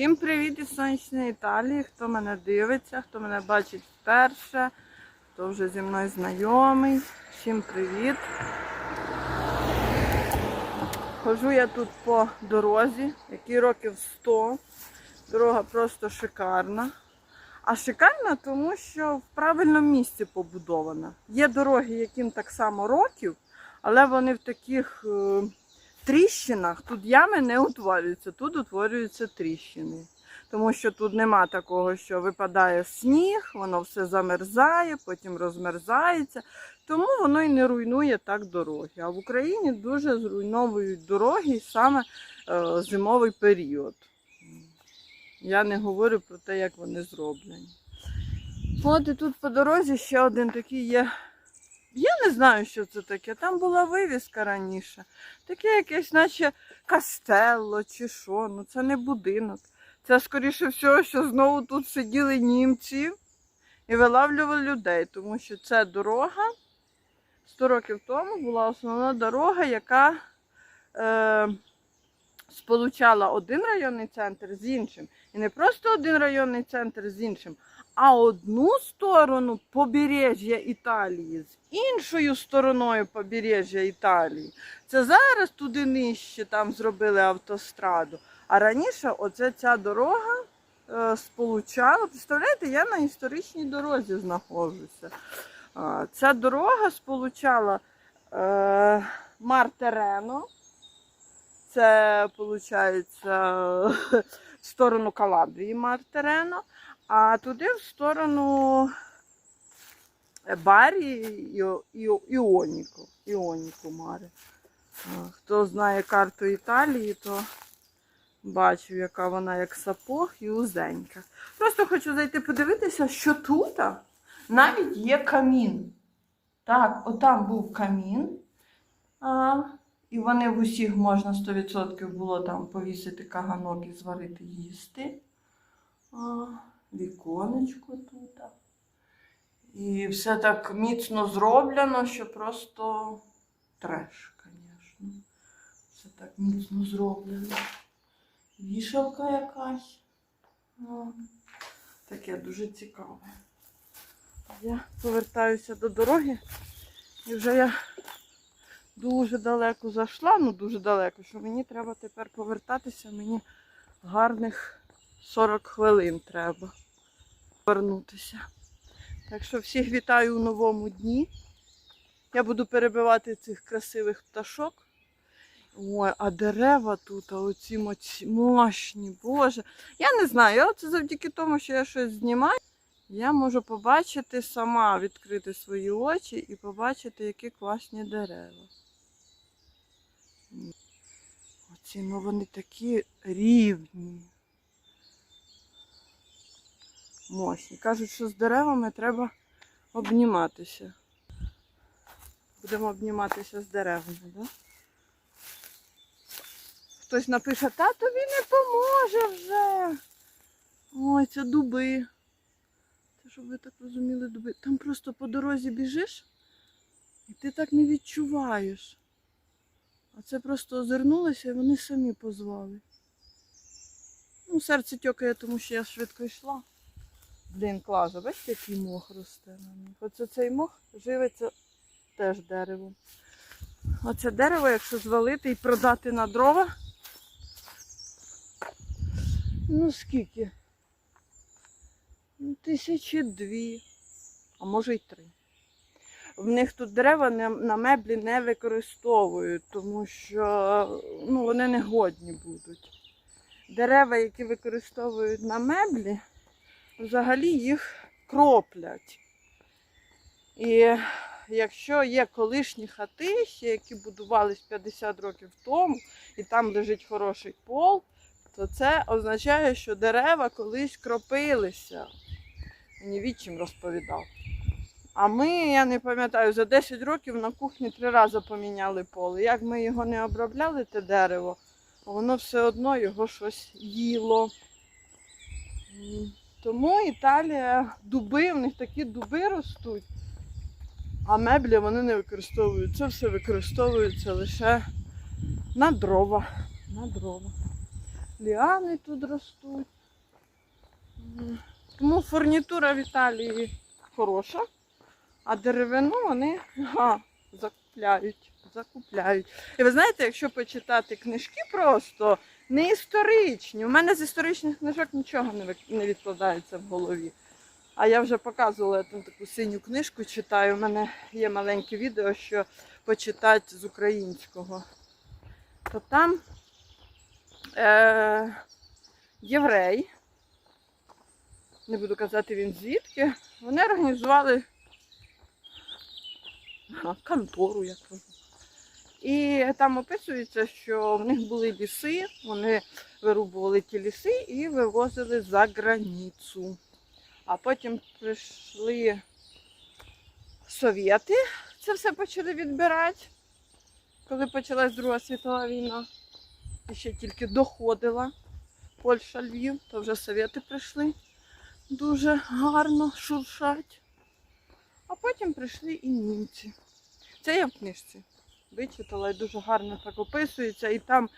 Всім привіт із сонячної Італії, хто мене дивиться, хто мене бачить вперше, хто вже зі мною знайомий. Всім привіт. Хожу я тут по дорозі, якій років 100. Дорога просто шикарна. А шикарна, тому що в правильному місці побудована. Є дороги, яким так само років, але вони в таких е, тріщинах, тут ями не утворюються, тут утворюються тріщини. Тому що тут нема такого, що випадає сніг, воно все замерзає, потім розмерзається. Тому воно і не руйнує так дороги. А в Україні дуже зруйновують дороги саме е, зимовий період. Я не говорю про те, як вони зроблені. От і тут по дорозі ще один такий є. Я не знаю, що це таке. Там була вивіска раніше. Таке якесь, наче кастелло чи що. Ну це не будинок. Це, скоріше всього, що знову тут сиділи німці і вилавлювали людей, тому що ця дорога 100 років тому була основна дорога, яка е, сполучала один районний центр з іншим. І не просто один районний центр з іншим, а одну сторону побережжя Італії з іншою стороною побережжя Італії. Це зараз туди нижче там зробили автостраду. А раніше оце ця дорога е, сполучала. Представляєте, я на історичній дорозі знаходжуся. А, Ця дорога сполучала е, Мартерено. Це, виходить, в сторону Калабрії Мартерено, а туди в сторону Барі і, і, Іоніку. Іоніку Мари. Хто знає карту Італії, то бачив, яка вона як сапог і узенька. Просто хочу зайти подивитися, що тут навіть є камін. Так, отам був камін. А, і вони в усіх можна 100% було там повісити каганок і зварити їсти. А, віконечко тут. І все так міцно зроблено, що просто треш, звісно. Все так міцно зроблено. Вішалка якась. Таке дуже цікаве. Я повертаюся до дороги і вже я дуже далеко зайшла, ну дуже далеко, що мені треба тепер повертатися, мені гарних 40 хвилин треба повернутися. Так що всіх вітаю у новому дні. Я буду перебивати цих красивих пташок. Ой, а дерева тут, а оці мощні, Боже. Я не знаю, це завдяки тому, що я щось знімаю, я можу побачити сама, відкрити свої очі і побачити, які класні дерева. Оці, ну вони такі рівні. Мощні. Кажуть, що з деревами треба обніматися. Будемо обніматися з деревами, так? Да? Хтось напише, та тобі не поможе вже. Ой, це дуби. Це щоб ви так розуміли, дуби. Там просто по дорозі біжиш, і ти так не відчуваєш. А це просто озирнулося і вони самі позвали. Ну, серце тьокає, тому що я швидко йшла. Блін, клас, а бачите, який мох росте на них. Оце цей мох живиться теж деревом. Оце дерево, якщо звалити і продати на дрова. Ну скільки? Ну, Тисячі дві, а може й три. В них тут дерева на меблі не використовують, тому що ну, вони не годні будуть. Дерева, які використовують на меблі, взагалі їх кроплять. І якщо є колишні хати, які будувались 50 років тому, і там лежить хороший пол, то це означає, що дерева колись кропилися. Мені відчим розповідав. А ми, я не пам'ятаю, за 10 років на кухні три рази поміняли поле. Як ми його не обробляли, те дерево, воно все одно його щось їло. Тому Італія, дуби, в них такі дуби ростуть, а меблі вони не використовують. Це все використовується лише на дрова. На дрова. ліани тут ростуть. Тому фурнітура в Італії хороша, а деревину вони га, закупляють. закупляють. І ви знаєте, якщо почитати книжки просто не історичні. У мене з історичних книжок нічого не, відкладається в голові. А я вже показувала я там таку синю книжку, читаю. У мене є маленьке відео, що почитати з українського. То там е, єврей, не буду казати він звідки, вони організували а, контору, я кажу. І там описується, що в них були ліси, вони вирубували ті ліси і вивозили за границю. А потім прийшли совєти, це все почали відбирати, коли почалась Друга світова війна. І ще тільки доходила Польща, Львів, то вже совєти прийшли дуже гарно шуршать. А потім прийшли і німці. Це я в книжці вичитала і дуже гарно так описується. І там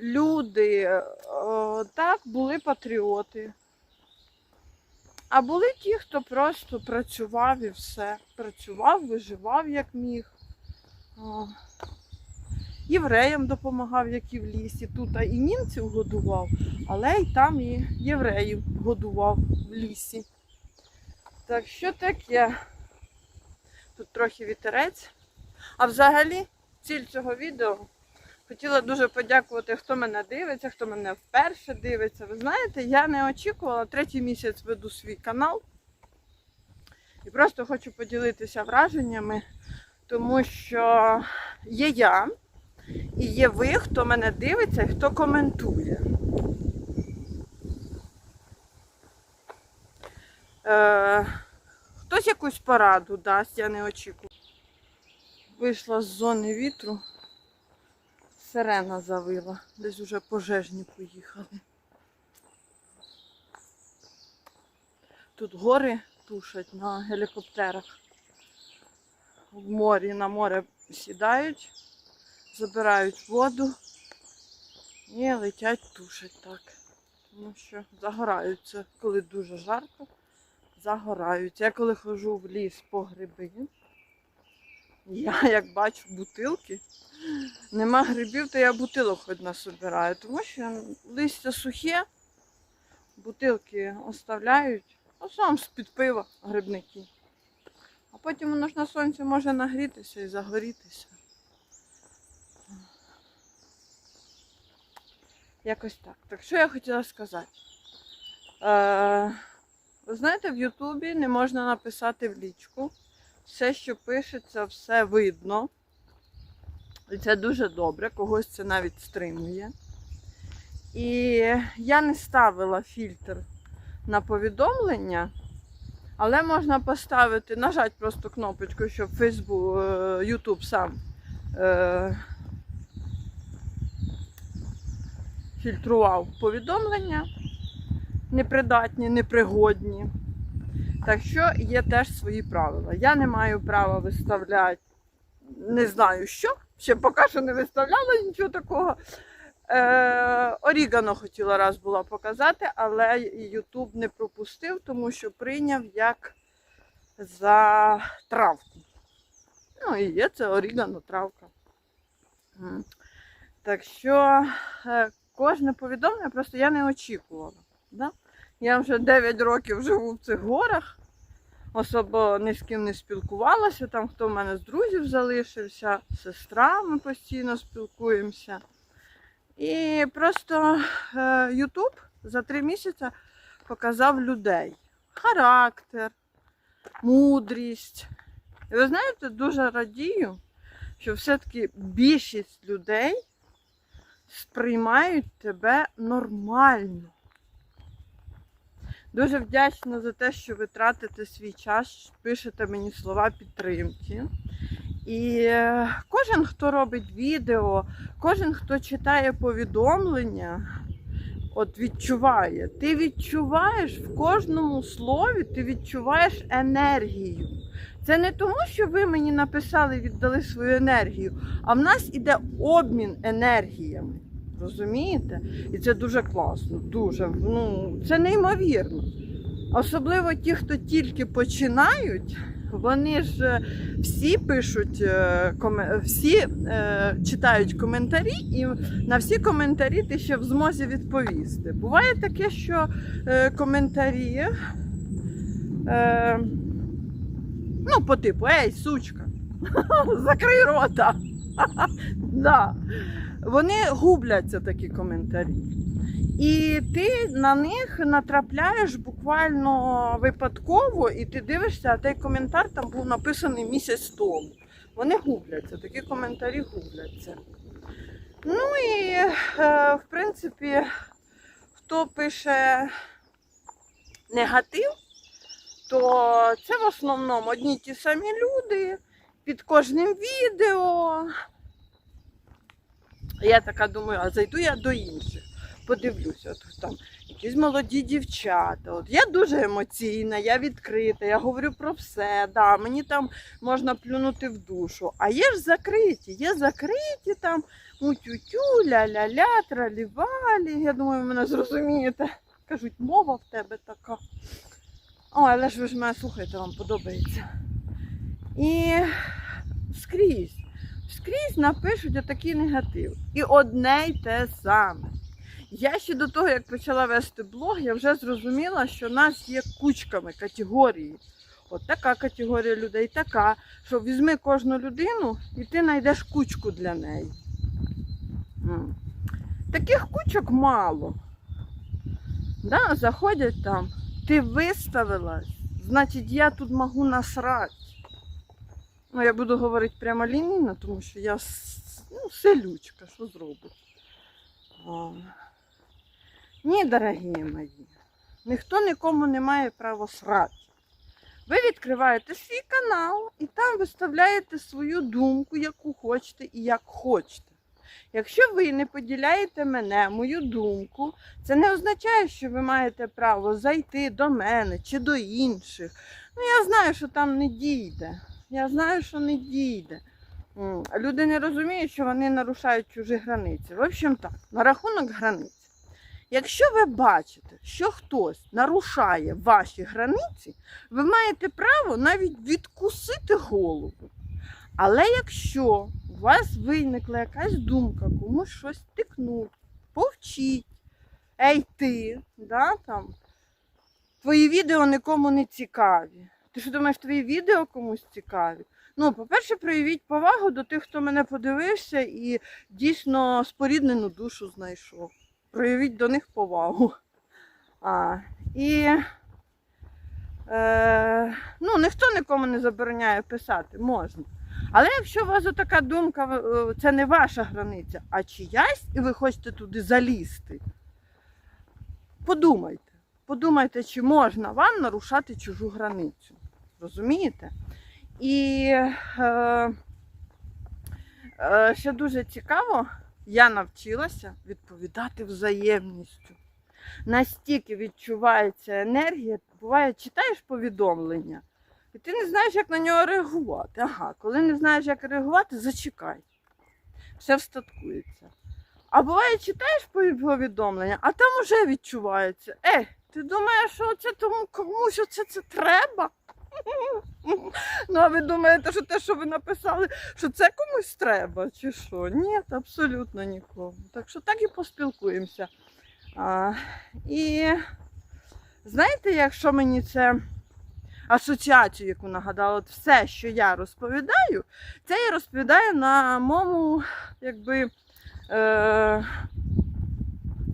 люди е, так були патріоти. А були ті, хто просто працював і все. Працював, виживав як міг. Євреям допомагав, як і в лісі. Тут і німців годував, але й там і євреїв годував в лісі. Так що таке? Тут трохи вітерець. А взагалі, ціль цього відео хотіла дуже подякувати, хто мене дивиться, хто мене вперше дивиться. Ви знаєте, я не очікувала, третій місяць веду свій канал. І просто хочу поділитися враженнями, тому що є я і є ви, хто мене дивиться і хто коментує. Е, хтось якусь пораду дасть, я не очікую. Вийшла з зони вітру, сирена завила, десь уже пожежні поїхали. Тут гори тушать на гелікоптерах. В морі на море сідають, забирають воду і летять тушать так. Тому що загораються, коли дуже жарко, загораються. Я коли ходжу в ліс по гриби, я як бачу бутилки, нема грибів, то я бутилок хоч насобираю, тому що листя сухе, бутилки оставляють, а сам з-під пива грибники. А потім воно ж на сонці може нагрітися і загорітися. Якось так. Так що я хотіла сказати? Е, ви знаєте, в Ютубі не можна написати в лічку. Все, що пишеться, все видно. І це дуже добре, когось це навіть стримує. І я не ставила фільтр на повідомлення, але можна поставити, нажати просто кнопочку, щоб Facebook, е, YouTube сам е, фільтрував повідомлення непридатні, непригодні. Так що є теж свої правила. Я не маю права виставляти, не знаю що. Ще поки що не виставляла нічого такого. Е, Орігано хотіла раз була показати, але Ютуб не пропустив, тому що прийняв як за травку. Ну і є це орігано травка. Так що е, кожне повідомлення просто я не очікувала. Да? Я вже 9 років живу в цих горах, особо ні з ким не спілкувалася. Там хто в мене з друзів залишився, сестра, ми постійно спілкуємося. І просто е, Ютуб за три місяці показав людей. Характер, мудрість. І ви знаєте, дуже радію, що все-таки більшість людей сприймають тебе нормально. Дуже вдячна за те, що ви тратите свій час, пишете мені слова підтримки. І е, кожен, хто робить відео, кожен, хто читає повідомлення, от відчуває. Ти відчуваєш в кожному слові, ти відчуваєш енергію. Це не тому, що ви мені написали, віддали свою енергію, а в нас іде обмін енергіями. Розумієте? І це дуже класно, дуже. Ну, це неймовірно. Особливо ті, хто тільки починають, вони ж е, всі пишуть, е, всі е, читають коментарі, і на всі коментарі ти ще в змозі відповісти. Буває таке, що коментарі. Ну, по типу, ей, сучка, закрий рота. Вони губляться такі коментарі. І ти на них натрапляєш буквально випадково, і ти дивишся, а той коментар там був написаний місяць тому. Вони губляться, такі коментарі губляться. Ну і, е, в принципі, хто пише негатив, то це в основному одні ті самі люди під кожним відео. Я така думаю, а зайду я до інших, подивлюся, от там якісь молоді дівчата. От я дуже емоційна, я відкрита, я говорю про все. Да, мені там можна плюнути в душу. А є ж закриті, є закриті там мутютю, ля-ля-ля, тралівалі. Я думаю, ви мене зрозумієте. Кажуть, мова в тебе така. О, але ж ви ж мене слухаєте, вам подобається. І скрізь, скрізь напишуть отакий негатив. І одне й те саме. Я ще до того, як почала вести блог, я вже зрозуміла, що нас є кучками категорії. От така категорія людей, така, що візьми кожну людину і ти знайдеш кучку для неї. Таких кучок мало. Да, заходять там, ти виставилась, значить я тут можу насрати. Ну, я буду говорити прямо лінійно, тому що я ну, селючка, що зробиш. О. Ні, дорогі мої, ніхто нікому не має права срати. Ви відкриваєте свій канал і там виставляєте свою думку, яку хочете і як хочете. Якщо ви не поділяєте мене, мою думку, це не означає, що ви маєте право зайти до мене чи до інших. Ну, я знаю, що там не дійде. Я знаю, що не дійде. Люди не розуміють, що вони нарушають чужі границі. В общем так, на рахунок границь. Якщо ви бачите, що хтось нарушає ваші границі, ви маєте право навіть відкусити голову. Але якщо у вас виникла якась думка, комусь щось тикнуть, повчіть, ей ти, да, там, твої відео нікому не цікаві. Ти що думаєш, твої відео комусь цікаві? Ну, по-перше, проявіть повагу до тих, хто мене подивився і дійсно споріднену душу знайшов. Проявіть до них повагу. А, і е, ну, ніхто нікому не забороняє писати, можна. Але якщо у вас така думка, е, це не ваша границя, а чиясь, і ви хочете туди залізти, подумайте. Подумайте, чи можна вам нарушати чужу границю. Розумієте? І е, е, ще дуже цікаво, я навчилася відповідати взаємністю. Настільки відчувається енергія, буває, читаєш повідомлення, і ти не знаєш, як на нього реагувати. Ага, коли не знаєш, як реагувати, зачекай. Все встаткується. А буває, читаєш повідомлення, а там уже відчувається. Е, ти думаєш, що це тому комусь оце це треба? Ну, а ви думаєте, що те, що ви написали, що це комусь треба, чи що? Ні, абсолютно нікому. Так що так і поспілкуємося. А, і знаєте, якщо мені це асоціацію, яку нагадала, от все, що я розповідаю, це я розповідаю на моєму, якби, е,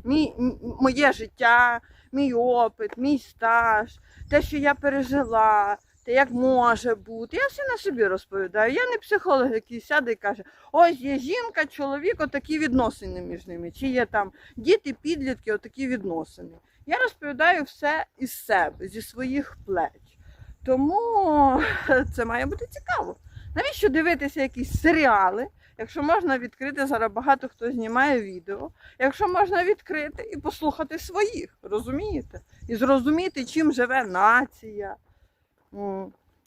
мій, моє життя, мій опит, мій стаж, те, що я пережила, те, як може бути. Я все на собі розповідаю. Я не психолог, який сяде і каже, ось є жінка, чоловік, отакі відносини між ними. Чи є там діти, підлітки, отакі відносини. Я розповідаю все із себе, зі своїх плеч. Тому це має бути цікаво. Навіщо дивитися якісь серіали, якщо можна відкрити зараз багато хто знімає відео, якщо можна відкрити і послухати своїх, розумієте? І зрозуміти, чим живе нація,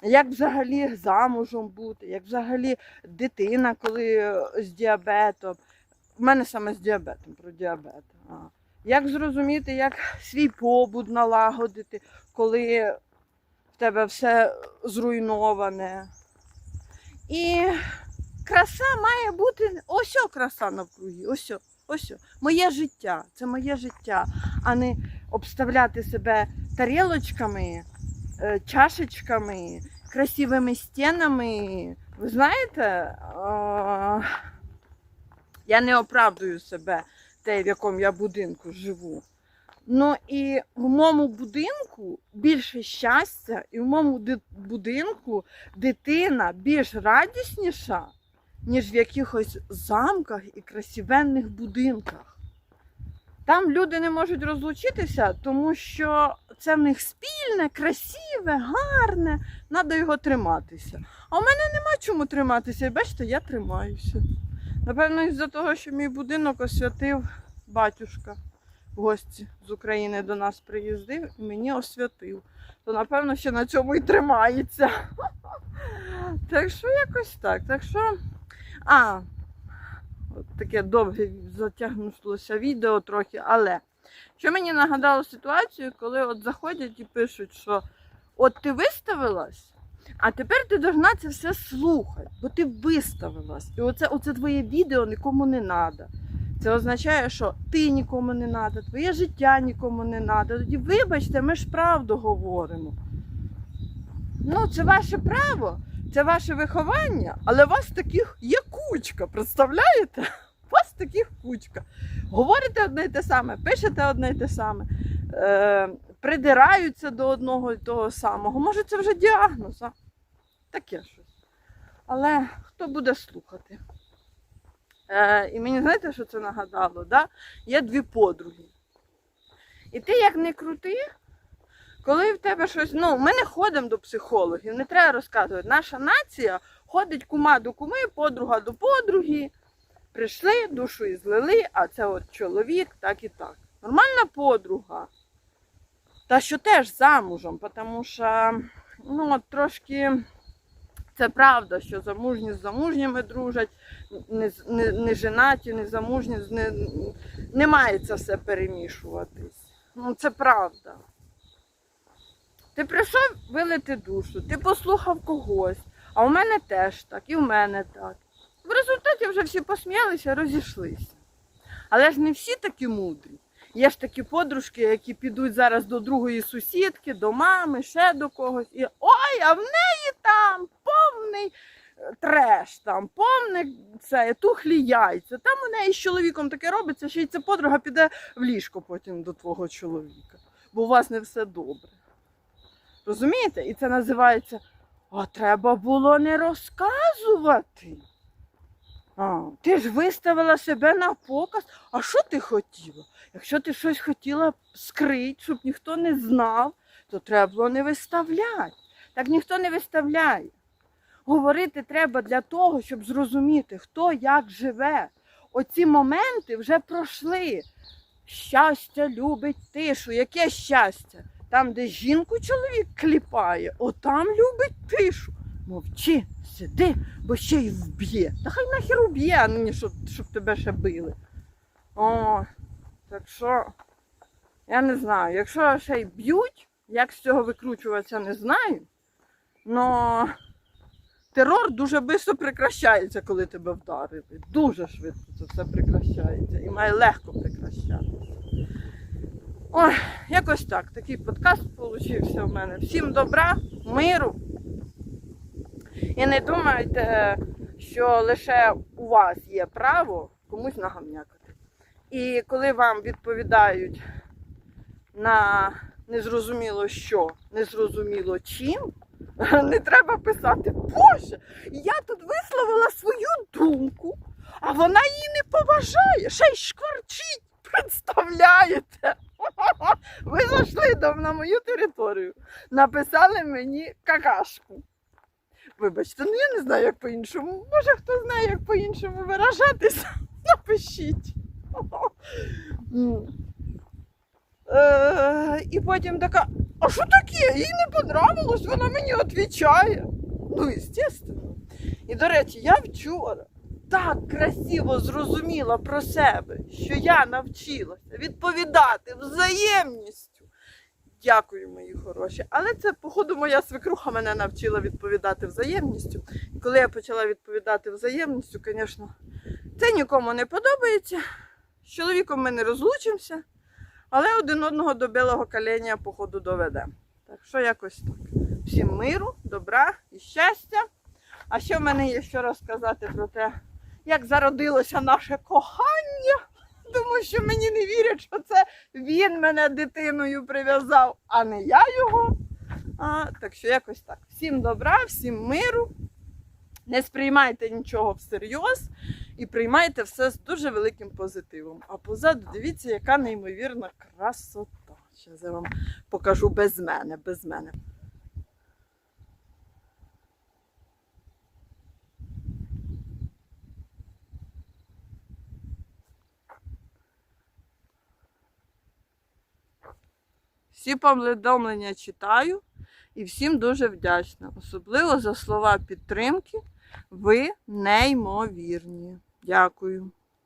як взагалі замужем бути, як взагалі дитина, коли е, з діабетом. в мене саме з діабетом, про діабет. А. Як зрозуміти, як свій побут налагодити, коли в тебе все зруйноване. І краса має бути ось о краса навкруги, ось о, ось о. Моє життя, це моє життя, а не обставляти себе тарілочками, чашечками, красивими стінами. Ви знаєте, е, я не оправдую себе те, в якому я будинку живу. Ну і в моєму будинку більше щастя, і в моєму будинку дитина більш радісніша, ніж в якихось замках і красивенних будинках. Там люди не можуть розлучитися, тому що це в них спільне, красиве, гарне, треба його триматися. А у мене нема чому триматися. І бачите, я тримаюся. Напевно, із-за того, що мій будинок освятив батюшка в гості з України до нас приїздив і мені освятив. То напевно ще на цьому і тримається. Так що якось так. Так що. А, таке довге затягнулося відео трохи, але що мені нагадало ситуацію, коли от заходять і пишуть, що от ти виставилась, а тепер ти должна це все слухати, бо ти виставилась. І оце, оце твоє відео нікому не треба. Це означає, що ти нікому не треба, твоє життя нікому не треба. Тоді вибачте, ми ж правду говоримо. Ну, це ваше право, це ваше виховання, але у вас таких є кучка, представляєте? У вас таких кучка. Говорите одне й те саме, пишете одне й те саме, е, придираються до одного і того самого. Може, це вже діагноз, а? Таке щось. Але хто буде слухати? Е, і мені знаєте, що це нагадало? Да? Є дві подруги. І ти як не крути, коли в тебе щось. Ну, ми не ходимо до психологів, не треба розказувати. Наша нація ходить кума до куми, подруга до подруги. Прийшли, душу і злили, а це от чоловік, так і так. Нормальна подруга. Та що теж замужем, тому що ну, от трошки це правда, що замужні з замужніми дружать, не, не, не женаті, не замужні, не, не має це все перемішуватись. Ну, це правда. Ти прийшов вилити душу, ти послухав когось, а у мене теж так, і в мене так. В результаті вже всі посміялися, розійшлися. Але ж не всі такі мудрі. Є ж такі подружки, які підуть зараз до другої сусідки, до мами, ще до когось. І ой, а в неї там повний е, треш, там повне це, тухлі яйця. Там у неї з чоловіком таке робиться, що й ця подруга піде в ліжко потім до твого чоловіка, бо у вас не все добре. Розумієте? І це називається А треба було не розказувати. А, ти ж виставила себе на показ. А що ти хотіла? Якщо ти щось хотіла скрити, щоб ніхто не знав, то треба було не виставляти. Так ніхто не виставляє. Говорити треба для того, щоб зрозуміти, хто як живе. Оці моменти вже пройшли. Щастя любить тишу. Яке щастя? Там, де жінку чоловік кліпає, отам любить тишу. Мовчи, сиди, бо ще й вб'є. Та хай нахер уб'є, а не щоб, щоб тебе ще били. О, так що, я не знаю, якщо ще й б'ють, як з цього викручуватися, не знаю. Но терор дуже швидко прекращається, коли тебе вдарили. Дуже швидко це все прекращається і має легко прекращатися. Ой, якось так. Такий подкаст получився в мене. Всім добра, миру. І не думайте, що лише у вас є право комусь нагамнякати. І коли вам відповідають на незрозуміло що, незрозуміло чим, не треба писати, Боже, я тут висловила свою думку, а вона її не поважає, ще й шкварчить, представляєте? Ви зайшли на мою територію, написали мені какашку. Вибачте, ну я не знаю, як по-іншому. Може, хто знає, як по-іншому виражатися, напишіть. Е, І потім така, а що таке? Їй не понравилось, вона мені відповідає. Ну, звісно. І до речі, я вчора так красиво зрозуміла про себе, що я навчилася відповідати взаємністю. Дякую, мої хороші. Але це, походу, моя свекруха мене навчила відповідати взаємністю. І коли я почала відповідати взаємністю, звісно, це нікому не подобається. З чоловіком ми не розлучимося, але один одного до білого коленя, походу, доведемо. Так що якось так. Всім миру, добра і щастя. А що в мене є що розказати про те, як зародилося наше кохання, тому що мені не вірять, що це він мене дитиною прив'язав, а не я його. А, так що якось так. Всім добра, всім миру. Не сприймайте нічого всерйоз і приймайте все з дуже великим позитивом. А позаду дивіться, яка неймовірна красота. Зараз я вам покажу без мене, без мене. Всі повідомлення читаю і всім дуже вдячна. Особливо за слова підтримки. Ви неймовірні. Дякую.